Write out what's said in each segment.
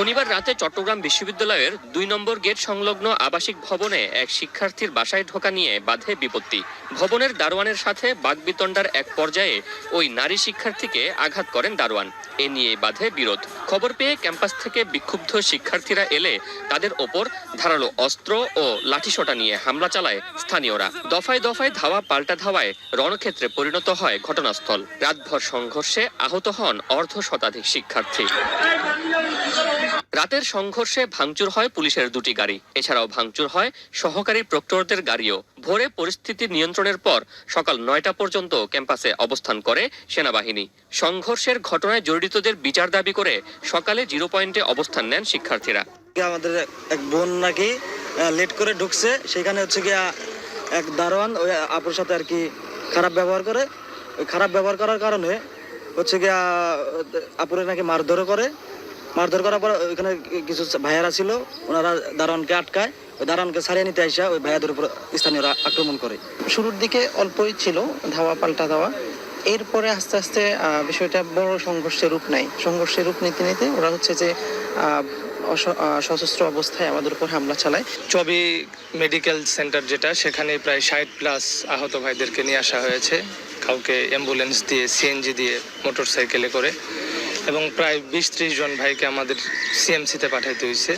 শনিবার রাতে চট্টগ্রাম বিশ্ববিদ্যালয়ের দুই নম্বর গেট সংলগ্ন আবাসিক ভবনে এক শিক্ষার্থীর বাসায় ঢোকা নিয়ে বাধে বিপত্তি। ভবনের দারোয়ানের সাথে বাগবিতণ্ডার এক পর্যায়ে ওই নারী শিক্ষার্থীকে আঘাত করেন দারোয়ান। এ নিয়ে বাধে বিরোধ। খবর পেয়ে ক্যাম্পাস থেকে বিক্ষুব্ধ শিক্ষার্থীরা এলে তাদের ওপর ধারালো অস্ত্র ও লাঠিসোঁটা নিয়ে হামলা চালায় স্থানীয়রা। দফায় দফায় ধাওয়া পাল্টা ধাওয়ায় রণক্ষেত্রে পরিণত হয় ঘটনাস্থল। রাতভর সংঘর্ষে আহত হন অর্ধ শতাধিক শিক্ষার্থী। রাতের সংঘর্ষে ভাঙচুর হয় পুলিশের দুটি গাড়ি। এছাড়াও ভাঙচুর হয় সহকারী প্রক্টরদের গাড়িও। ভোরে পরিস্থিতি নিয়ন্ত্রণের পর সকাল নয়টা পর্যন্ত ক্যাম্পাসে অবস্থান করে সেনাবাহিনী। সংঘর্ষের ঘটনায় জড়িতদের বিচার দাবি করে সকালে জিরো পয়েন্টে অবস্থান নেন শিক্ষার্থীরা। আমাদের এক বোন নাকি লেট করে ঢুকছে। সেখানে হচ্ছে গিয়া এক দারোয়ান ওই আপুর সাথে আর কি খারাপ ব্যবহার করে। খারাপ ব্যবহার করার কারণে হচ্ছে গিয়া আপুরে নাকি মারধরও করে। মারধর করার পর ওইখানে কিছু ভাইয়ারা ছিল, ওনারা দারোয়ানকে আটকায়, ওই দারোয়ানকে ছাড়িয়ে নিতে আসা ওই ভাইয়াদের উপর স্থানীয়রা আক্রমণ করে। শুরুর দিকে অল্পই ছিল, ধাওয়া পাল্টা ধাওয়া। এরপরে আস্তে আস্তে বিষয়টা বড় সংঘর্ষের রূপ নেয়। সংঘর্ষের রূপ নিতে নিতে ওরা হচ্ছে যে সশস্ত্র অবস্থায় আমাদের উপর হামলা চালায়। চবি মেডিকেল সেন্টার যেটা, সেখানে প্রায় ষাট প্লাস আহত ভাইদেরকে নিয়ে আসা হয়েছে। কাউকে অ্যাম্বুলেন্স দিয়ে, সিএনজি দিয়ে মোটর সাইকেলে করে। এবং প্রায় বিশ ত্রিশ জন ভাইকে আমাদের সিএমসিতে পাঠাইতে হয়েছে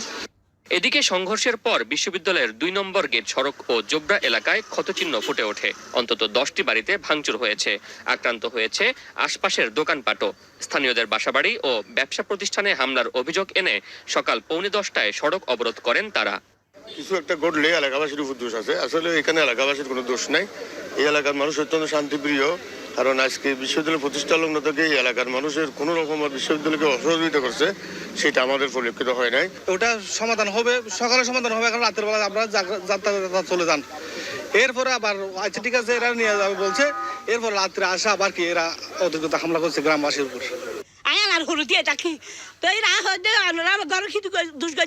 এদিকে সংঘর্ষের পর বিশ্ববিদ্যালয়ের দুই নম্বর গেট সড়ক ও জোবরা এলাকায় ক্ষতচিহ্ন ফুটে ওঠে। অন্তত দশটি বাড়িতে ভাঙচুর হয়েছে। আক্রান্ত হয়েছে আশপাশের দোকানপাটও। স্থানীয়দের বাসাবাড়ি ও ব্যবসা প্রতিষ্ঠানে হামলার অভিযোগ এনে সকাল পৌনে দশটায় সড়ক অবরোধ করেন তারা। কিছু একটা ঘটলে এলাকাবাসীর উপর দোষ আছে। আসলে এখানে এলাকাবাসীর কোনো দোষ নাই। এই এলাকার মানুষ অত্যন্ত শান্তিপ্রিয়। কারণ আজকে বিশ্ববিদ্যালয় প্রতিষ্ঠা লগ্ন থেকে এই এলাকার মানুষের কোনো রকম বিশ্ববিদ্যালয়কে অসহযোগিতা করছে সেটা আমাদের পরিলক্ষিত হয় নাই। ওটা সমাধান হবে সকালে সমাধান হবে এখন রাতের বেলা আপনারা যাত্রা যাত্রা চলে যান। এরপরে আবার আচ্ছা ঠিক আছে এরা নিয়ে যাবে বলছে এরপর রাত্রে আসা আবার কি এরা অধিকতা হামলা করছে গ্রামবাসীর উপর। আয়ান আর হলুদ দিয়ে ডাকি। তো এই রাহ আমার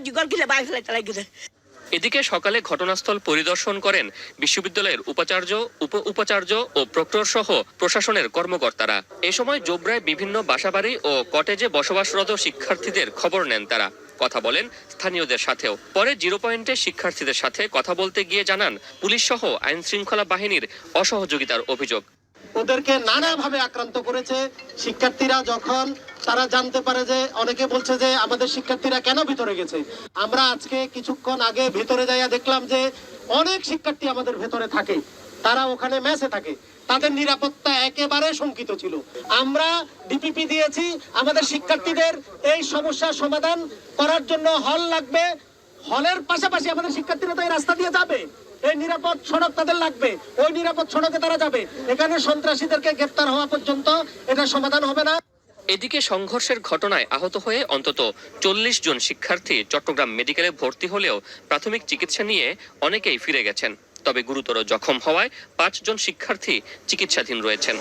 জিগর কিলে বাইরে ফেলে তালাই গেছে এদিকে সকালে ঘটনাস্থল পরিদর্শন করেন বিশ্ববিদ্যালয়ের উপাচার্য, উপ উপাচার্য ও প্রক্টর সহ প্রশাসনের কর্মকর্তারা। এ সময় জোবরায় বিভিন্ন বাসাবাড়ি ও কটেজে বসবাসরত শিক্ষার্থীদের খবর নেন তারা। কথা বলেন স্থানীয়দের সাথেও। পরে জিরো পয়েন্টে শিক্ষার্থীদের সাথে কথা বলতে গিয়ে জানান পুলিশ সহ আইন শৃঙ্খলা বাহিনীর অসহযোগিতার অভিযোগ। ওদেরকে নানাভাবে আক্রান্ত করেছে। শিক্ষার্থীরা যখন, তারা জানতে পারে যে, অনেকে বলছে যে, আমাদের শিক্ষার্থীরা কেন ভিতরে গেছে? আমরা আজকে কিছুক্ষণ আগে ভিতরে যাইয়া দেখলাম যে, অনেক শিক্ষার্থী আমাদের ভেতরে থাকে। তারা ওখানে মেসে থাকে। তাদের নিরাপত্তা একেবারে শঙ্কিত ছিল। আমরা ডিপিপি দিয়েছি, আমাদের শিক্ষার্থীদের এই সমস্যার সমাধান করার জন্য হল লাগবে। হলের পাশাপাশি আমাদের শিক্ষার্থীরা তো এই রাস্তা দিয়ে যাবে। এই নিরাপদ সড়ক তাদের লাগবে। ওই নিরাপদ সড়কে তারা যাবে। এখানে সন্ত্রাসীদেরকে গ্রেপ্তার হওয়া পর্যন্ত এটা সমাধান হবে না। এদিকে সংঘর্ষের ঘটনায় আহত হয়ে অন্তত চল্লিশ জন শিক্ষার্থী চট্টগ্রাম মেডিকেলে ভর্তি হলেও প্রাথমিক চিকিৎসা নিয়ে অনেকেই ফিরে গেছেন। তবে গুরুতর জখম হওয়ায় পাঁচজন শিক্ষার্থী চিকিৎসাধীন রয়েছেন।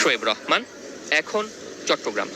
শোয়েব রহমান, এখন চট্টগ্রাম।